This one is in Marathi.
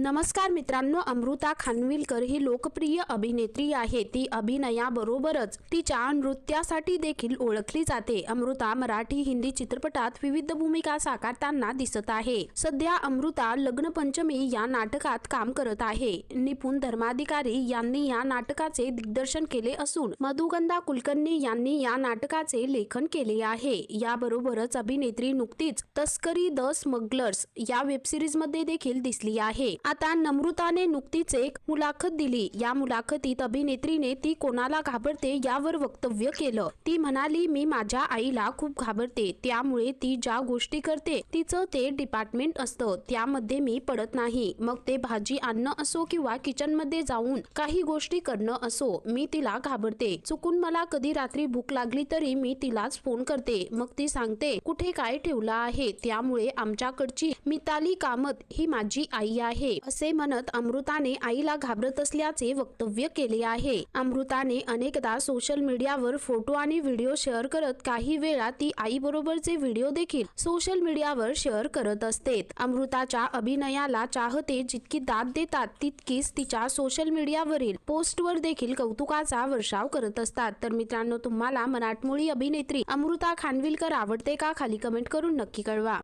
नमस्कार मित्रांनो अमृता खानविलकर ही लोकप्रिय अभिनेत्री आहे. ती अभिनयाबरोबरच तिच्या नृत्यासाठी देखील ओळखली जाते. अमृता मराठी हिंदी चित्रपटात विविध भूमिका साकारताना दिसत आहे. सध्या अमृता लग्नपंचमी या नाटकात काम करत आहे. निपुण धर्माधिकारी यांनी या नाटकाचे दिग्दर्शन केले असून मधुगंधा कुलकर्णी यांनी या नाटकाचे लेखन केले आहे. याबरोबरच अभिनेत्री नुकतीच तस्करी द स्मगलर्स या वेबसिरीजमध्ये देखील दिसली आहे. आता नमृताने नुकतीच एक मुलाखत दिली. या मुलाखतीत अभिनेत्रीने ती कोणाला घाबरते यावर वक्तव्य केलं. ती म्हणाली मी माझ्या आईला खूप घाबरते. त्यामुळे ती ज्या गोष्टी करते तिचं ते डिपार्टमेंट असतं. त्यामध्ये मी पडत नाही. मग ते भाजी आणणं असो किंवा किचनमध्ये जाऊन काही गोष्टी करणं असो मी तिला घाबरते. चुकून मला कधी रात्री भूक लागली तरी मी तिलाच फोन करते. मग ती सांगते कुठे काय ठेवलं आहे? त्यामुळे आमच्याकडची मिताली कामत ही माझी आई आहे. असे म्हणत अमृताने आईला घाबरत असल्याचे वक्तव्य केले आहे. अमृताने अनेकदा सोशल मीडियावर फोटो आणि व्हिडिओ शेअर करत काही वेळा ती आई बरोबरचे व्हिडिओ देखील सोशल मीडियावर शेअर करत असते अमृताच्या अभिनयाला चाहते जितकी दाद देतात तितकीच तिच्या सोशल मीडियावरील पोस्टवर देखील कौतुकाचा वर्षाव करत असतात. तर मित्रांनो तुम्हाला मराठमोळी अभिनेत्री अमृता खानविलकर आवडते का? खाली कमेंट करून नक्की कळवा.